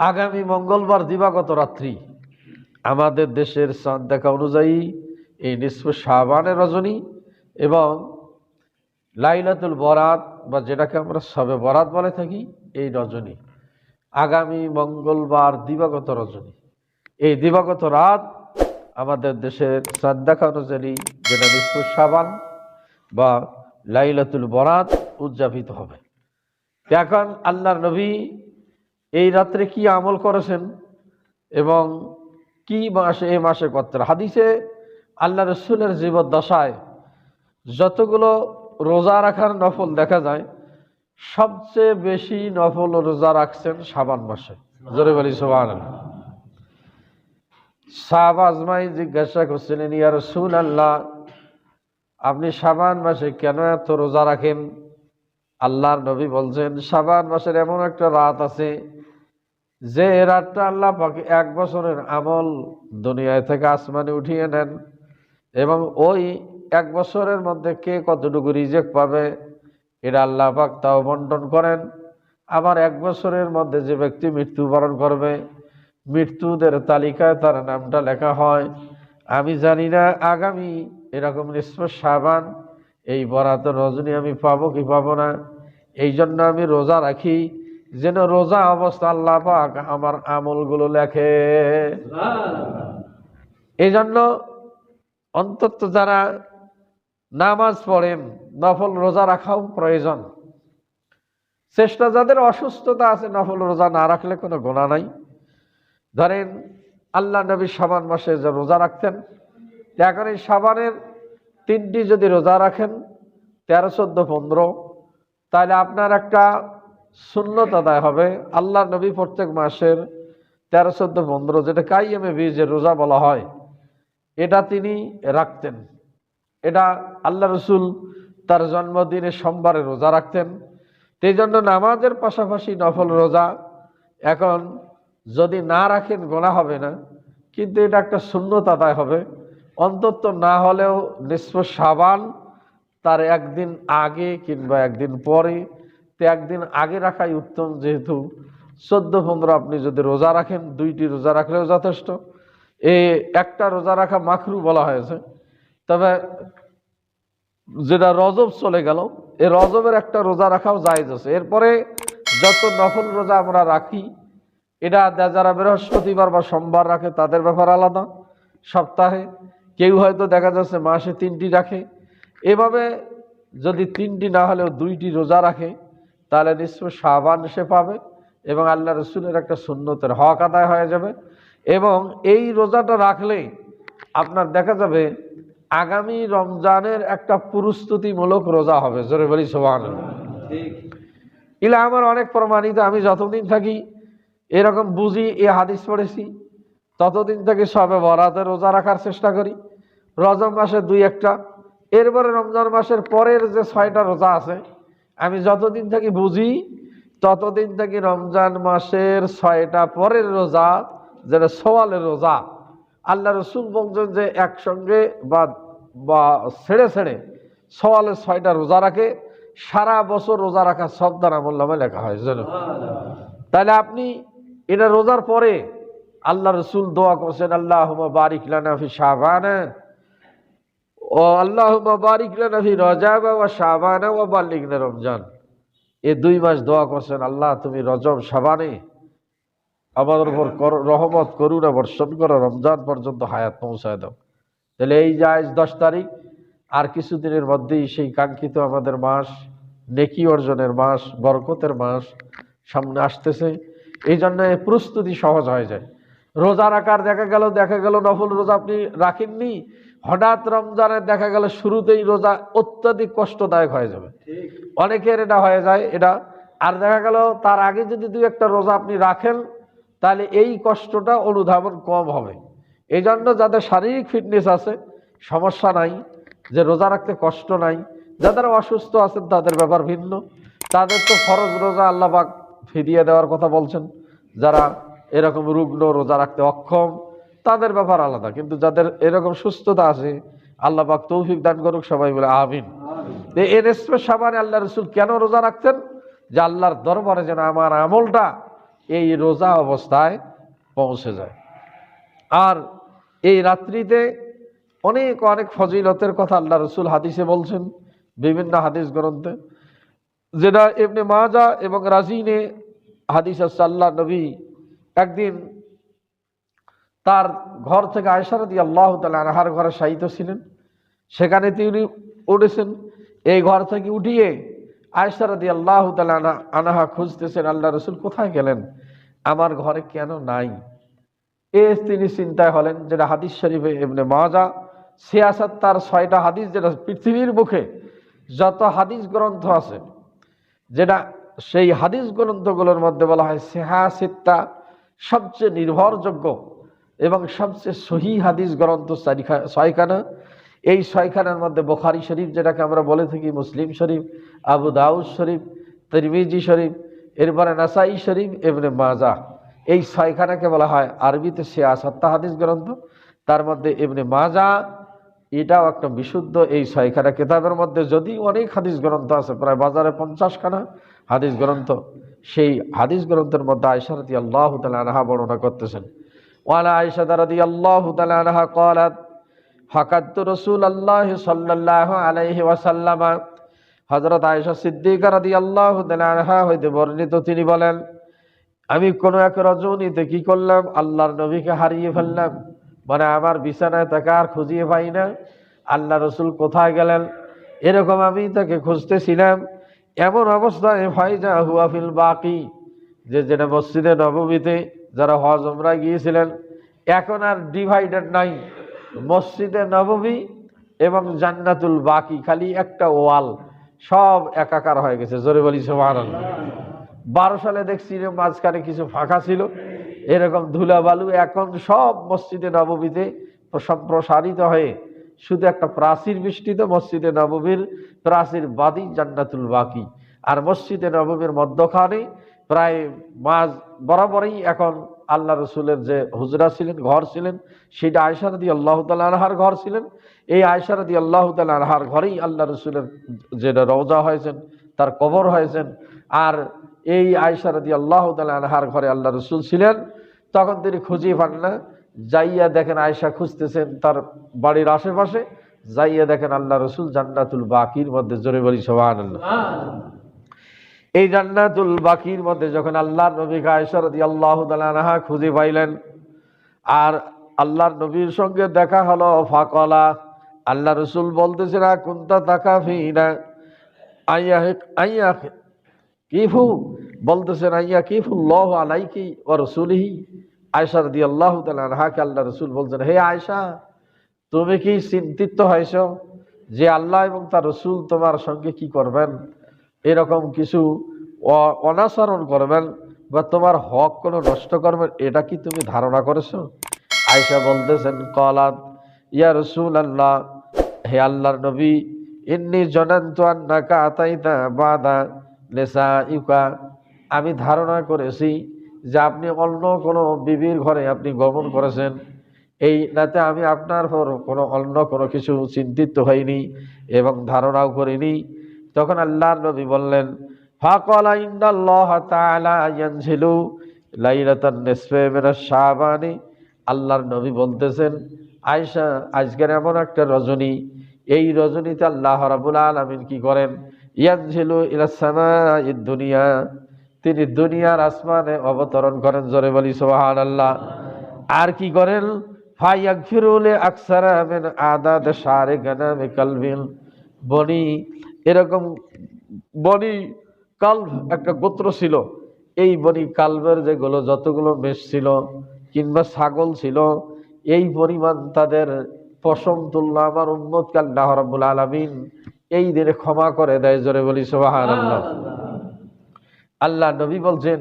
আগামী মঙ্গলবার দিবাগত রাত্রি আমাদের দেশের চাঁদ দেখা অনুযায়ী এই নিঃস্ব শাহবানের রজনী এবং লাইলাতুল বরাত বা যেটাকে আমরা সবে বরাত বলে থাকি, এই রজনী। আগামী মঙ্গলবার দিবাগত রজনী। এই দিবাগত রাত আমাদের দেশের চাঁদ দেখা অনুযায়ী যেটা নিঃস্ব শাবান বা লাইলাতুল বরাত উদযাপিত হবে। এখন আল্লাহর নবী এই রাত্রে কি আমল করেছেন এবং কি মাসে, এই মাসে করতেন হাদিসে আল্লাহ রসুলের জীবদ্দশায় যতগুলো রোজা রাখার নফল দেখা যায়, সবচেয়ে বেশি নফল রোজা রাখছেন সাবান মাসে। জোরে বলি সোহান সাহাব আজমাই জিজ্ঞাসা করছিলেন, ইয়া রসুল আল্লাহ আপনি সাবান মাসে কেন এত রোজা রাখেন? আল্লাহর নবী বলছেন সাবান মাসের এমন একটা রাত আছে যে রাতটা আল্লাহ পাকে এক বছরের আমল দুনিয়ায় থেকে আসমানে উঠিয়ে নেন এবং ওই এক বছরের মধ্যে কে কতটুকু রিজেক্ট পাবে, এটা আল্লাহ পাক তাও বন্টন করেন। আবার এক বছরের মধ্যে যে ব্যক্তি মৃত্যুবরণ করবে, মৃত্যুদের তালিকায় তার নামটা লেখা হয়। আমি জানি না, আগামী এরকম নিঃস্ব সাবান, এই বরাত রজনী আমি পাবো কি পাবো না এই জন্য আমি রোজা রাখি। যেন রোজা অবস্থা আল্লাহ পাক আমার আমলগুলো লেখে। এই জন্য অন্তত যারা নামাজ পড়েন, নফল রোজা রাখাও প্রয়োজন। চেষ্টা যাদের অসুস্থতা আছে, নফল রোজা না রাখলে কোনো গোনা নাই। ধরেন, আল্লাহ নবী সাবান মাসে যে রোজা রাখতেন, এখন এই সাবানের তিনটি যদি রোজা রাখেন, তেরো, চোদ্দ, পনেরো, তাহলে আপনার একটা শূন্যত আদায় হবে। আল্লাহ নবী প্রত্যেক মাসের তেরো, চোদ্দ, পনেরো, যেটা কাইএমে বীজের রোজা বলা হয়, এটা তিনি রাখতেন। এটা আল্লাহ রসুল তার জন্মদিনে সোমবারে রোজা রাখতেন। সেই জন্য নামাজের পাশাপাশি নফল রোজা এখন যদি না রাখেন গোনা হবে না, কিন্তু এটা একটা শূন্যত আদায় হবে। অন্তত না হলেও নিঃস্ব সাবান তার একদিন আগে কিংবা একদিন পরে তো একদিন আগে রাখাই উত্তম, যেহেতু চোদ্দ, পনেরো আপনি যদি রোজা রাখেন, দুইটি রোজা রাখলেও যথেষ্ট। এ একটা রোজা রাখা মাখরু বলা হয়েছে। তবে যেটা রজব চলে গেল, এ রজবের একটা রোজা রাখাও জায়েজ আছে। এরপরে যত নফল রোজা আমরা রাখি, এটা যারা বৃহস্পতিবার বা সোমবার রাখে, তাদের ব্যাপার আলাদা। সপ্তাহে কেউ হয়তো দেখা যাচ্ছে মাসে তিনটি রাখে। এভাবে যদি তিনটি না হলেও দুইটি রোজা রাখে তাহলে নিশ্চয় সাবান সে পাবে এবং আল্লাহ রসুলের একটা সুন্নতের হক আদায় হয়ে যাবে। এবং এই রোজাটা রাখলে আপনার দেখা যাবে আগামী রমজানের একটা প্রস্তুতিমূলক রোজা হবে। জোরে বলি সোহান ইলা আমার অনেক প্রমাণিত আমি যতদিন থাকি এরকম বুঝি এ হাদিস পড়েছি। ততদিন থেকে সবে বরাতে রোজা রাখার চেষ্টা করি। রজব মাসে দুই একটা এরপরে রমজান মাসের পরের যে ছয়টা রোজা আছে আমি যতদিন থেকে বুঝি, ততদিন থেকে রমজান মাসের ছয়টা পরের রোজা যেটা সোয়ালের রোজা। আল্লাহ রসুল বলছেন যে একসঙ্গে বা বা ছেড়ে ছেড়ে সোয়ালের ছয়টা রোজা রাখে। সারা বছর রোজা রাখা সব দ্বারা আমল্লামে লেখা হয় যেন। তাহলে আপনি এটা রোজার পরে আল্লাহ রসুল দোয়া করছেন আল্লাহ বারিক লানাফি শাহবান ও আল্লাহ বারিক লানাফি রজাব ও শাহবান ও বাল্লিগনে রমজান। এ দুই মাস দোয়া করছেন, আল্লাহ তুমি রজব, শাবানে আমাদের উপর রহমত, করুণা বর্ষণ করো, রমজান পর্যন্ত হায়াত পৌঁছায় দাও। তাহলে এই যে আজ দশ তারিখ, আর কিছুদিনের মধ্যেই সেই কাঙ্ক্ষিত আমাদের মাস, নেকি অর্জনের মাস, বরকতের মাস সামনে আসতেছে। এই জন্য প্রস্তুতি সহজ হয়ে যায়। রোজা রাখার দেখা গেল দেখা গেল নফল রোজা আপনি রাখেননি হঠাৎ রমজানের দেখা গেল শুরুতেই রোজা অত্যাধিক কষ্টদায়ক হয়ে যাবে। অনেকের এটা হয়ে যায়, এটা আর দেখা গেল তার আগে যদি দুই একটা রোজা আপনি রাখেন, তাহলে এই কষ্টটা অনুধাবন কম হবে। এই জন্য যাদের শারীরিক ফিটনেস আছে, সমস্যা নাই, যে রোজা রাখতে কষ্ট নাই, যাদের অসুস্থ আছেন তাদের ব্যাপার ভিন্ন। তাদের তো ফরজ রোজা আল্লাহবাক ফিরিয়ে দেওয়ার কথা বলছেন, যারা এরকম রুগ্ন রোজা রাখতে অক্ষম তাদের ব্যাপার আলাদা, কিন্তু যাদের এরকম সুস্থতা আছে আল্লাহবাক তৌফিক দান করুক, সবাই বলে আমিন। এ রেসপে সাবানে আল্লাহ রসুল কেন রোজা রাখতেন? যে আল্লাহর দরবারে যেন আমার আমলটা এই রোজা অবস্থায় পৌঁছে যায়। আর এই রাত্রিতে অনেক অনেক ফজিলতের কথা আল্লাহ রসুল হাদিসে বলছেন, বিভিন্ন হাদিস গ্রন্থে। যেটা এমনি মাজা এবং রাজিনে হাদিস আল্লাহ নবী একদিন তার ঘর থেকে আয়সারদি আল্লাহ তালা আনহার ঘরে শায়িত ছিলেন। সেখানে তিনি উঠেছেন। এই ঘর থেকে উঠিয়ে আয়সারদি আল্লাহ তালা আনাহা খুঁজতেছেন আল্লাহ রসুল কোথায় গেলেন? আমার ঘরে কেন নাই? এ তিনি চিন্তায় হলেন যেটা হাদিস শরীফে এমনি মাজা সিয়াসাত তার ছয়টা হাদিস যেটা পৃথিবীর মুখে যত হাদিস গ্রন্থ আছে, যেটা সেই হাদিস গ্রন্থগুলোর মধ্যে বলা হয় সিহাসিত্তা সবচেয়ে নির্ভরযোগ্য। এবং সবচেয়ে সহি হাদিস গ্রন্থ ছয়খানা এই ছয়খানার মধ্যে বোখারি শরীফ, যেটাকে আমরা বলে থাকি মুসলিম শরীফ, আবু দাউদ শরীফ, তিরমিজি শরীফ, এরপরে নাসাই শরীফ এমনি মাজা। এই ছয়খানাকে বলা হয় আরবিতে সিয়াসত্তা হাদিস গ্রন্থ। তার মধ্যে এমনি মাজা, এটাও একটা বিশুদ্ধ এই ছয়খানা কেতাবের মধ্যে। যদি অনেক হাদিস গ্রন্থ আছে, প্রায় বাজারে পঞ্চাশখানা হাদিস গ্রন্থ। সেই হাদিস গ্রন্থের মধ্যে আয়সারতি আল্লাহ তালা আনহা বর্ণনা করতেছেন। ওয়ালা আয়সা দারাদি আল্লাহ তালা আনহা কলাত ফাকাত্ত রসুল আল্লাহ সাল্লাহ আলাইহি ওয়াসাল্লামা হজরত আয়সা সিদ্দিকা রাদি আল্লাহ আনহা হইতে বর্ণিত, তিনি বলেন, আমি কোনো এক রজনীতে কি করলাম? আল্লাহর নবীকে হারিয়ে ফেললাম। মানে আমার বিছানায় তাকে আর খুঁজিয়ে পাই না। আল্লাহ রসুল কোথায় গেলেন? এরকম আমি তাকে খুঁজতেছিলাম। এমন অবস্থায় ফাইজা হুয়াফিল বাকি, যে যেটা মসজিদে নবমীতে যারা হজ ওমরা গিয়েছিলেন, এখন আর ডিভাইডেড নাই। মসজিদে নবমী এবং জান্নাতুল বাকি, খালি একটা ওয়াল, সব একাকার হয়ে গেছে, জোরে বলি সুবহানাল্লাহ। বারো সালে দেখছি মাঝখানে কিছু ফাঁকা ছিল, এরকম ধুলা বালু এখন সব মসজিদে নবমীতে সম্প্রসারিত হয়ে, শুধু একটা প্রাচীর বৃষ্টিত মসজিদে নবমীর, প্রাচীর বাদী জান্নাতুল বাকি। আর মসজিদে নবমীর মধ্যখানে প্রায় মাঝ বরাবরই এখন আল্লাহ রসুলের যে হুজরা ছিলেন, ঘর ছিলেন, সেটা আয়সারদি আল্লাহ তালা আনহার ঘর ছিলেন। এই আয়সারদি আল্লাহ তালা আনহার ঘরেই আল্লাহ রসুলের যেটা রওজা হয়েছেন, তার কবর হয়েছেন। আর এই আয়সারদি আল্লাহ তালা আনহার ঘরে আল্লাহ রসুল ছিলেন। তখন তিনি খুঁজে পান না, যাইয়া দেখেন আয়সা খুঁজতেছেন তার বাড়ির আশেপাশে, যাইয়া দেখেন আল্লাহ রসুল জান্নাতুল বাকির মধ্যে, জোরে বলি সবান আল্লাহ এই জান্নাতুল বাকির মধ্যে যখন আল্লাহর নবী আয়সারদি আল্লাহ তালাহা খুঁজে পাইলেন, আর আল্লাহর নবীর সঙ্গে দেখা হলো, ফাকলা, আল্লাহ রসুল বলতেছে না, কুন্তা তাকা ফিনা আইয়া আইয়া কিফু? বলতেছেন আইয়া কিফুল্লাহ আলাইকি ও রসুলহি? আয়সার দি আল্লাহ তালাহাকে আল্লাহ রসুল বলছেন, হে আয়সা তুমি কি চিন্তিত হয়েছ যে আল্লাহ এবং তার রসুল তোমার সঙ্গে কি করবেন? এরকম কিছু অ- অনাচরণ করবেন বা তোমার হক কোনো নষ্ট করবেন, এটা কি তুমি ধারণা করেছ? আয়সা বলতেছেন, কলাত, ইয়া রসুল আল্লাহ হে আল্লাহর নবী, ইন্নি জনান্ত আন্নাকা আতাইতা বাদা নেশা ইউকা আমি ধারণা করেছি যে আপনি অন্য কোনো বিবির ঘরে আপনি গমন করেছেন। এই নাতে আমি আপনার কোনো, অন্য কোনো কিছু চিন্তিত হইনি এবং ধারণাও করিনি। তখন আল্লাহর নবী বললেন, ফাকলা ইন্নাল্লাহ তাআলা ইয়ানজিলু লাইলাতান নিসফে মিনাশ শাবানি। আল্লাহর নবী বলতেছেন আয়সা আজকের এমন একটা রজনী, এই রজনীতে আল্লাহ রাবুল আলমিন কি করেন? ইয়ানজিলু ইলাসামা দুনিয়া। তিনি দুনিয়ার আসমানে অবতরণ করেন জোরে বলি সোহান আল্লাহ আর কি করেন? ফাইয়াগফিরুলে আকসারা মিন আদাদ শারে গানামে কালবিল। বনি এরকম বনি কালভ একটা গোত্র ছিল। এই বনি কালবের যেগুলো যতগুলো মেষ ছিল কিংবা ছাগল ছিল, এই পরিমাণ তাদের পশম তুল্লা আমার উম্মত কাল্লাহ রাব্বুল আলামিন। এই দিনে ক্ষমা করে দেয়, জোরে বলি, সুবহানাল্লাহ। আল্লাহ নবী বলছেন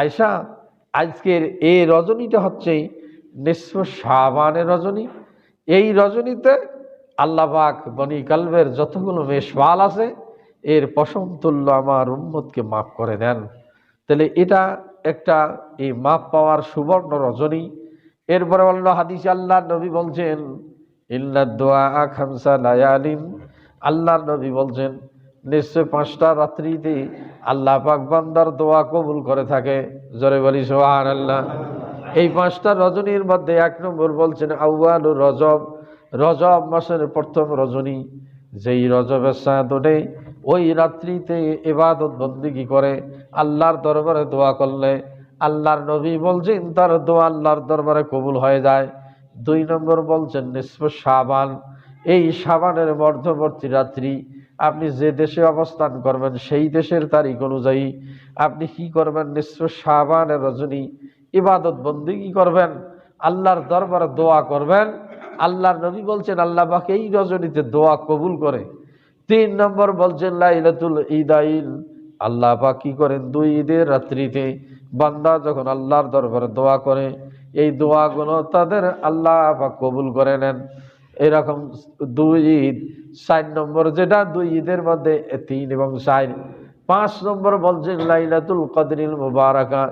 আয়সা আজকের এই রজনীটা হচ্ছে নিঃস্ব শাবানের রজনী। এই রজনীতে আল্লাহ পাক বনি কালবের যতগুলো মেষপাল আছে, এর পশম তুল্য আমার উম্মতকে মাফ করে দেন। তাহলে এটা একটা এই মাপ পাওয়ার সুবর্ণ রজনী। এরপরে বলল হাদিস আল্লাহ নবী বলছেন ইল্লা দোয়া খামসা লায়ালিন। আল্লাহর নবী বলছেন, নিশ্চয় পাঁচটা রাত্রিতে আল্লাহ পাক বান্দার দোয়া কবুল করে থাকে। জোরে বলি সোহান আল্লাহ এই পাঁচটা রজনীর মধ্যে এক নম্বর বলছেন আউয়াল রজব। রজব মাসের প্রথম রজনী, যেই রজবের সাদনে ওই রাত্রিতে এবাদত বন্দিগি করে, আল্লাহর দরবারে দোয়া করলে, আল্লাহর নবী বলছেন, তার দোয়া আল্লাহর দরবারে কবুল হয়ে যায়। দুই নম্বর বলছেন নিষ্প সাবান এই সাবানের মধ্যবর্তী রাত্রি আপনি যে দেশে অবস্থান করবেন, সেই দেশের তারিখ অনুযায়ী আপনি কি করবেন? নিঃস্ব সাবানের রজনী ইবাদত বন্দিগি করবেন, আল্লাহর দরবারে দোয়া করবেন আল্লাহর নবী বলছেন, আল্লাহ পাক এই রজনীতে দোয়া কবুল করে। তিন নম্বর বলছেন, লাইলাতুল ঈদাইল আল্লাহ পাক কি করেন? দুই ঈদের রাত্রিতে বান্দা যখন আল্লাহর দরবারে দোয়া করে, এই দোয়াগুলো তাদের আল্লাহ পাক কবুল করে নেন। এরকম দুই ঈদ, চার নম্বর যেটা, দুই ঈদের মধ্যে তিন এবং চার। পাঁচ নম্বর বলছেন, লাইলাতুল কদরিল মুবারাকা,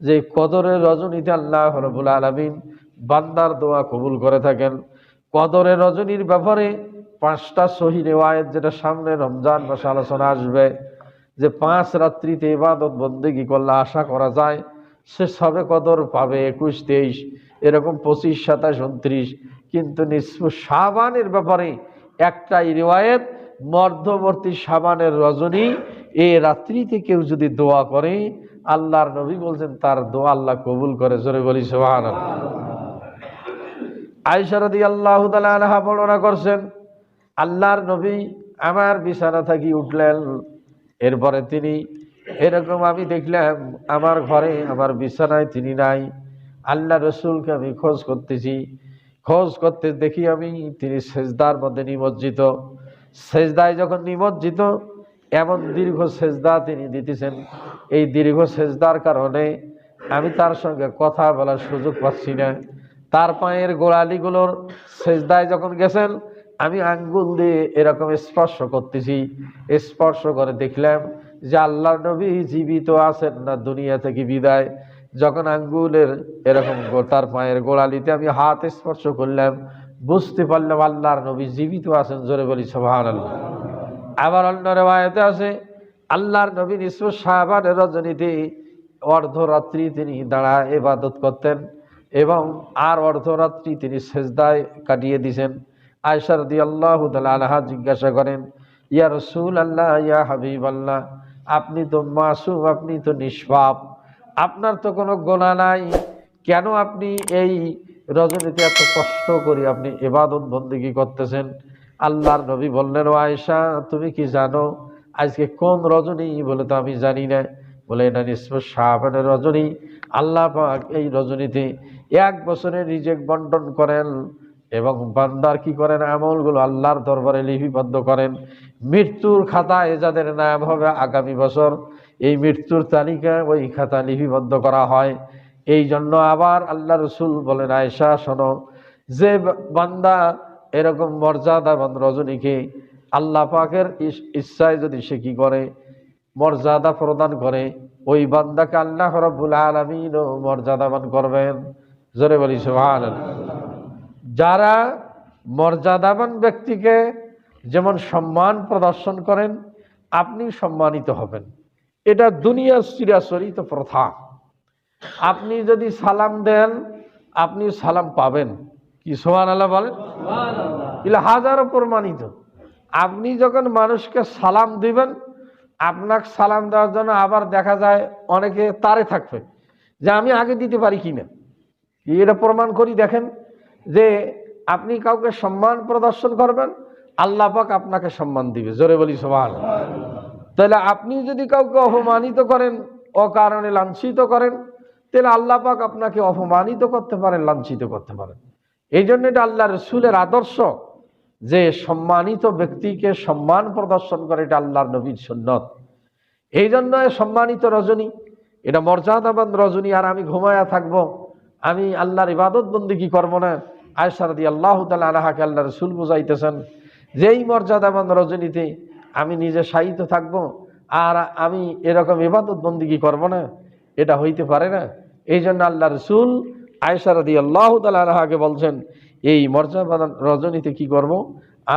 যে কদরের রজনীতে আল্লাহ রবুল আলমিন বান্দার দোয়া কবুল করে থাকেন। কদরের রজনীর ব্যাপারে পাঁচটা সহি রেওয়ায়ত যেটা সামনে রমজান মাসে আলোচনা আসবে যে পাঁচ রাত্রিতে ইবাদত বন্দেগি করলে আশা করা যায় সে সবে কদর পাবে একুশ, তেইশ, এরকম পঁচিশ, সাতাশ, উনত্রিশ। কিন্তু নিঃস্ব সাবানের ব্যাপারে একটাই রেওয়ায়ত, মধ্যবর্তী সাবানের রজনী, এ রাত্রিতে কেউ যদি দোয়া করে, আল্লাহর নবী বলছেন, তার দোয়া আল্লাহ কবুল করে। জোরে বলি সোহান আয়সারদি আল্লাহ আনহা বর্ণনা করছেন, আল্লাহর নবী আমার বিছানা থাকি উঠলেন, এরপরে তিনি, এরকম আমি দেখলাম আমার ঘরে আমার বিছানায় তিনি নাই, আল্লাহ রসুলকে আমি খোঁজ করতেছি, খোঁজ করতে দেখি আমি তিনি সেজদার মধ্যে নিমজ্জিত। সেজদায় যখন নিমজ্জিত, এমন দীর্ঘ সেজদা তিনি দিতেছেন। এই দীর্ঘ সেজদার কারণে আমি তার সঙ্গে কথা বলার সুযোগ পাচ্ছি না। তার পায়ের গোড়ালিগুলোর সেজদায় যখন গেছেন, আমি আঙ্গুল দিয়ে এরকম স্পর্শ করতেছি। স্পর্শ করে দেখলাম যে আল্লাহ নবী জীবিত আছেন না, দুনিয়া থেকে বিদায়। যখন আঙ্গুলের এরকম তার পায়ের গোড়ালিতে আমি হাত স্পর্শ করলাম, বুঝতে পারলাম আল্লাহর নবী জীবিত আছেন জোরে বলি সোহান আবার অন্য রেওয়ায়তে আছে, আল্লাহর নবী নিঃস্ব সাহাবানের রজনীতে অর্ধরাত্রি তিনি দাঁড়া এবাদত করতেন। এবং আর অর্ধরাত্রি তিনি সেজদায় কাটিয়ে দিছেন। আয়সার দি আল্লাহ আল্লাহ জিজ্ঞাসা করেন, ইয়া রসুল আল্লাহ ইয়া হাবিব আল্লাহ আপনি তো মাসুম, আপনি তো নিষ্পাপ। আপনার তো কোনো গোনা নাই। কেন আপনি এই রজনীতে এত কষ্ট করে আপনি এবাদত বন্দিগি করতেছেন? আল্লাহর নবী বললেন, ও আয়সা তুমি কি জানো আজকে কোন রজনী বলে তো আমি জানি না। বলে এটা নিশ্চয় শাহবানের রজনী। আল্লাহ পাক এই রজনীতে এক বছরে রিজেক বন্টন করেন এবং বান্দার কি করেন? আমলগুলো আল্লাহর দরবারে লিপিবদ্ধ করেন। মৃত্যুর খাতায় যাদের নাম হবে আগামী বছর, এই মৃত্যুর তালিকা ওই খাতা লিপিবদ্ধ করা হয়। এই জন্য আবার আল্লাহ রসুল বলেন আয়সা শোনো, যে বান্দা এরকম মর্যাদাবান রজনীকে আল্লাহ পাকের ইচ্ছায় যদি সে কি করে মর্যাদা প্রদান করে। ওই বান্দাকে আল্লাহ রব্বুল আলমিনও মর্যাদাবান করবেন। জোরে বলি সোহান যারা মর্যাদাবান ব্যক্তিকে যেমন সম্মান প্রদর্শন করেন আপনি সম্মানিত হবেন। এটা দুনিয়ার চিরাচরিত প্রথা। আপনি যদি সালাম দেন আপনি সালাম পাবেন। কি সোহান আল্লাহ বলেন এগুলো হাজারো প্রমাণিত। আপনি যখন মানুষকে সালাম দিবেন আপনাকে সালাম দেওয়ার জন্য আবার দেখা যায় অনেকে তারে থাকবে যে আমি আগে দিতে পারি কি না এটা প্রমাণ করি দেখেন যে আপনি কাউকে সম্মান প্রদর্শন করবেন, আল্লাহ পাক আপনাকে সম্মান দিবে। জোরে বলি সবাই তাহলে আপনি যদি কাউকে অপমানিত করেন, অকারণে লাঞ্ছিত করেন, তাহলে আল্লাহ পাক আপনাকে অপমানিত করতে পারেন, লাঞ্ছিত করতে পারেন। এই জন্য এটা আল্লাহ রসুলের আদর্শ। যে সম্মানিত ব্যক্তিকে সম্মান প্রদর্শন করে এটা আল্লাহর নবীর সুন্নত। এই জন্য সম্মানিত রজনী, এটা মর্যাদাবান রজনী, আর আমি ঘুমায়া থাকব, আমি আল্লাহর ইবাদত বন্দি কি করব না? আয়সারদি আল্লাহ তালা আলাহাকে আল্লাহ রসুল বুঝাইতেছেন, যেই মর্যাদাবান রজনীতে আমি নিজে সাহিত্য থাকব, আর আমি এরকম ইবাদত বন্দিগি করব না? এটা হইতে পারে না। এই জন্য আল্লাহ রসুল আয়সারদি আল্লাহ তালাহাকে বলছেন এই মর্যাদা রজনীতে কি করব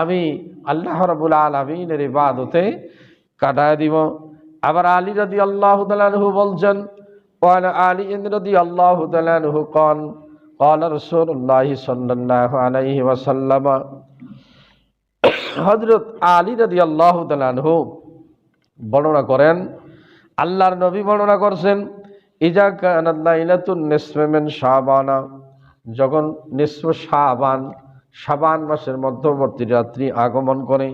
আমি আল্লাহ রবুল আলমিনের ইবাদতে কাটায় দিব আবার আলী রাদি আল্লাহ তালু বলছেন قال علي رضي الله تعالى عنه قال قال رسول الله صلى الله عليه وسلم হযরত আলী রাদিয়াল্লাহু তাআলা আনহু বর্ণনা করেন আল্লাহর নবী বর্ণনা করছেন ইজা কানাত লাইলাতুন নিসফে মিন শাবানা যখন নিসফ শাবান শাবান মাসের মধ্যবর্তী রাত্রি আগমন করে,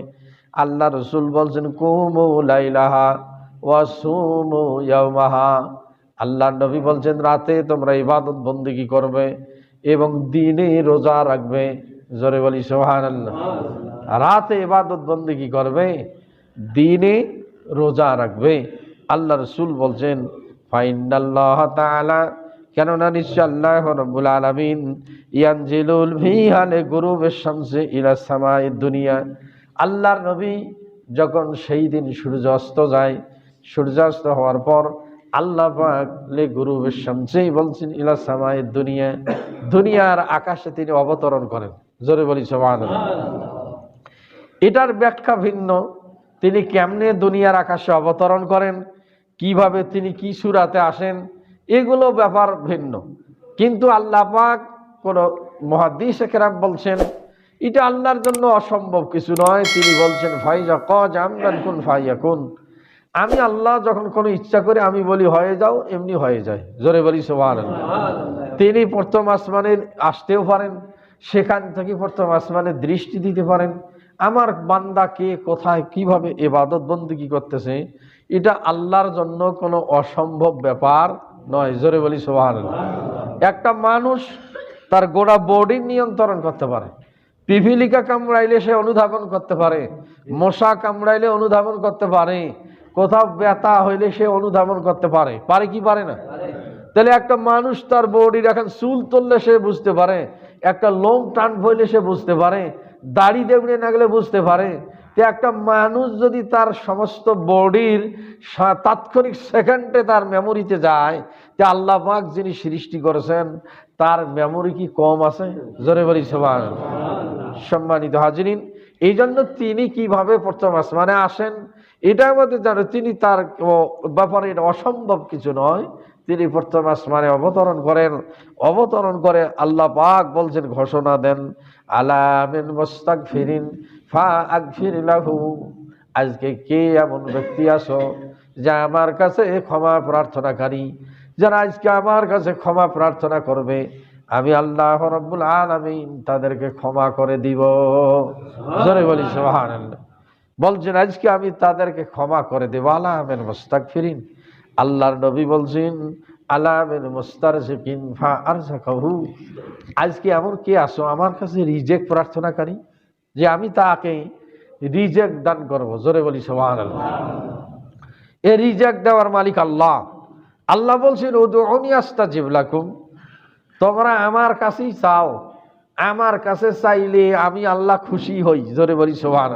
আল্লাহ রসুল বলছেন, কুমু লাইলাহা ওয়া সুমু ইয়াউমাহা। আল্লাহ নবী বলছেন, রাতে তোমরা ইবাদত বন্দিগি করবে এবং দিনে রোজা রাখবে। জোরে বলি সোহান আল্লাহ রাতে ইবাদত বন্দিগি করবে, দিনে রোজা রাখবে। আল্লাহ রসুল বলছেন ফাইনাল্লাহ তাআলা কেননা নিশ্চয় আল্লাহ রব্বুল আলামিন ইয়ানজিলুল ফিহালে গুরুবের শামসে ইলা সামাই দুনিয়া। আল্লাহর নবী যখন সেই দিন সূর্য অস্ত যায়, সূর্যাস্ত হওয়ার পর আল্লাহ পাক লে গুরু শামসেই বলছেন, ইলা সামাই দুনিয়া। দুনিয়ার আকাশে তিনি অবতরণ করেন। জোরে বলি সমান এটার ব্যাখ্যা ভিন্ন। তিনি কেমনে দুনিয়ার আকাশে অবতরণ করেন? কীভাবে তিনি কি সুরাতে আসেন? এগুলো ব্যাপার ভিন্ন। কিন্তু আল্লাহ পাক কোন মহাদিস কেরাম বলছেন এটা আল্লাহর জন্য অসম্ভব কিছু নয়। তিনি বলছেন ফাইজা ক জামদান কোন ফাইয়া কোন। আমি আল্লাহ যখন কোনো ইচ্ছা করে আমি বলি হয়ে যাও এমনি হয়ে যায়। জোরে বলি সোহান তিনি প্রথম আসমানের আসতেও পারেন সেখান থেকে প্রথম আসমানের দৃষ্টি দিতে পারেন। আমার বান্দা কে কোথায় কীভাবে এবাদত বন্দি করতেছে এটা আল্লাহর জন্য কোনো অসম্ভব ব্যাপার নয়, জোরে বলি সোহান একটা মানুষ তার গোড়া বডি নিয়ন্ত্রণ করতে পারে। পিভিলিকা কামড়াইলে সে অনুধাবন করতে পারে। মশা কামড়াইলে অনুধাবন করতে পারে। কোথাও ব্যথা হইলে সে অনুধাবন করতে পারে। পারে কি পারে না? তাহলে একটা মানুষ তার বডির এখন চুল তুললে সে বুঝতে পারে। একটা লং টান হইলে সে বুঝতে পারে। দাড়ি দেবড়ে না গেলে বুঝতে পারে। তো একটা মানুষ যদি তার সমস্ত বডির তাৎক্ষণিক সেকেন্ডে তার মেমোরিতে যায় তে আল্লাহ পাক যিনি সৃষ্টি করেছেন, তার মেমোরি কি কম আছে? জোরে বলি সবার সম্মানিত হাজিরিন এই জন্য তিনি কীভাবে প্রথম আসমানে আসেন এটা আমাদের জানো তিনি তার ব্যাপারে এটা অসম্ভব কিছু নয়, তিনি প্রথম আসমানে অবতরণ করেন, অবতরণ করে আল্লাহ পাক বলছেন, ঘোষণা দেন আলামিন মোস্তাক ফিরিন ফা আগ ফিরিলাহু আজকে কে এমন ব্যক্তি আসো যা আমার কাছে ক্ষমা প্রার্থনাকারী, যারা আজকে আমার কাছে ক্ষমা প্রার্থনা করবে? আমি আল্লাহ রব্বুল আলামিন তাদেরকে ক্ষমা করে দিব। জোরে বলি, সুবহানাল্লাহ। বলছেন, আজকে আমি তাদেরকে ক্ষমা করে দেব। আলামের মোস্তাক ফিরিন আল্লাহর নবী বলছেন আলামের মোস্তার আজকে এমন কে আসো আমার কাছে রিজেক্ট প্রার্থনাকারী? যে আমি তাকে রিজেক্ট দান করব। জোরে বলি সবার এ রিজেক্ট দেওয়ার মালিক আল্লাহ। আল্লাহ বলছেন ও দোনি আস্তা জিবলাকুম তোমরা আমার কাছেই চাও। আমার কাছে চাইলে আমি আল্লাহ খুশি হই। জোরে বলি সোহান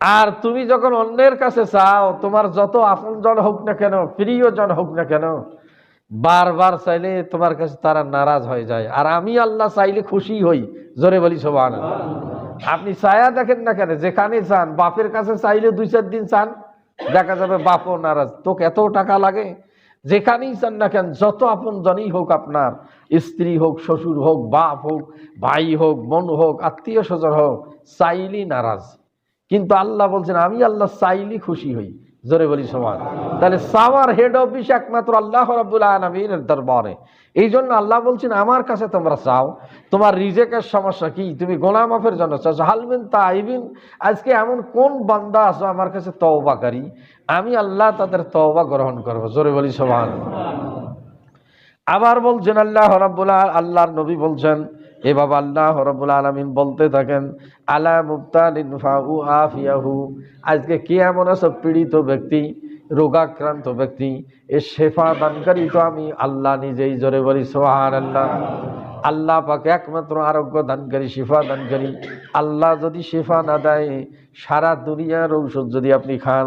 আর তুমি যখন অন্যের কাছে চাও, তোমার যত আপন জন হোক না কেন প্রিয় জন হোক না কেন বারবার চাইলে তোমার কাছে তারা নারাজ হয়ে যায়। আর আমি আল্লাহ চাইলে খুশি হই। জোরে বলি সোহান আপনি ছায়া দেখেন না কেন? যেখানে চান, বাপের কাছে চাইলে দুই, চার দিন চান, দেখা যাবে বাপও নারাজ। তোকে এত টাকা লাগে? যেখানেই চান না কেন, যত আপন জনই হোক আপনার, স্ত্রী হোক, শ্বশুর হোক, বাপ হোক, ভাই হোক, বোন হোক, আত্মীয় স্বজন হোক, চাইলেই নারাজ। কিন্তু আল্লাহ বলছেন, আমি আল্লাহ চাইলি খুশি হই। জোরে বলি সমান তাহলে সাওয়ার হেড অফিস একমাত্র আল্লাহ রাবুল আলমিনের দরবারে। এই জন্য আল্লাহ বলছেন, আমার কাছে তোমরা চাও, তোমার রিজেকের সমস্যা কি? তুমি গোলাম মাফের জন্য চাচ্ছ হালবিন তা আইবিন আজকে এমন কোন বান্দা আছো আমার কাছে তওবাকারী? আমি আল্লাহ তাদের তওবা গ্রহণ করব। জোরে বলি সমান আবার বলছেন আল্লাহ রাবুল্লাহ আল্লাহর নবী বলছেন এ বাবা আল্লাহ রবুল আলমিন বলতে থাকেন, আলা মুক্তালিন ফাহু আফিয়াহু আজকে কে এমন আছে পীড়িত ব্যক্তি রোগাক্রান্ত ব্যক্তি, এ শেফা দানকারী তো আমি, আল্লাহ নিজেই জোরে বলি সোহান আল্লাহ আল্লাহ পাকে একমাত্র আরোগ্য দানকারী, শিফা দানকারী। আল্লাহ যদি শিফা না দেয়, সারা দুনিয়ার ঔষধ যদি আপনি খান,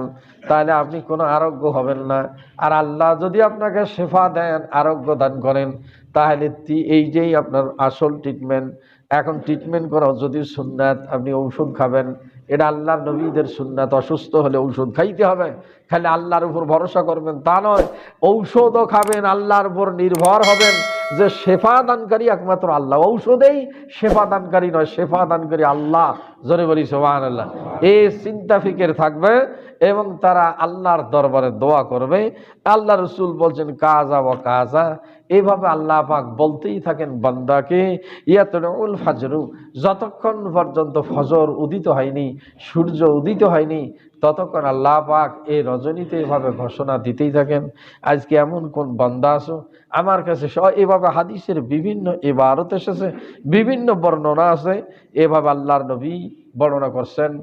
তাহলে আপনি কোনো আরোগ্য হবেন না। আর আল্লাহ যদি আপনাকে শেফা দেন, আরোগ্য দান করেন, তাহলে এই যেই আপনার আসল ট্রিটমেন্ট এখন ট্রিটমেন্ট করা যদি সুন্নাত, আপনি ঔষধ খাবেন এটা আল্লাহর নবীদের সুন্নাত, অসুস্থ হলে ঔষধ খাইতে হবে। খালি আল্লাহর উপর ভরসা করবেন, তা নয়। ঔষধও খাবেন, আল্লাহর উপর নির্ভর হবেন। যে শেফা দানকারী একমাত্র আল্লাহ। ঔষধেই শেফা দানকারী নয় শেফা দানকারী আল্লাহ। জোরে বলি সোহান আল্লাহ এই চিন্তা ফিকের থাকবে এবং তারা আল্লাহর দরবারে দোয়া করবে। আল্লাহ রসুল বলছেন, কাজা ও কাজা। এইভাবে আল্লাহ পাক বলতেই থাকেন বান্দাকে ইয়াতুল ফাজরু। যতক্ষণ পর্যন্ত ফজর উদিত হয়নি, সূর্য উদিত হয়নি, ততক্ষণ আল্লাহ পাক এই রজনীতে এভাবে ঘোষণা দিতেই থাকেন, আজকে এমন কোন বান্দা আছো? আমার কাছে এভাবে হাদিসের বিভিন্ন এবারত এসেছে, বিভিন্ন বর্ণনা আছে। এভাবে আল্লাহর নবী বর্ণনা করছেন।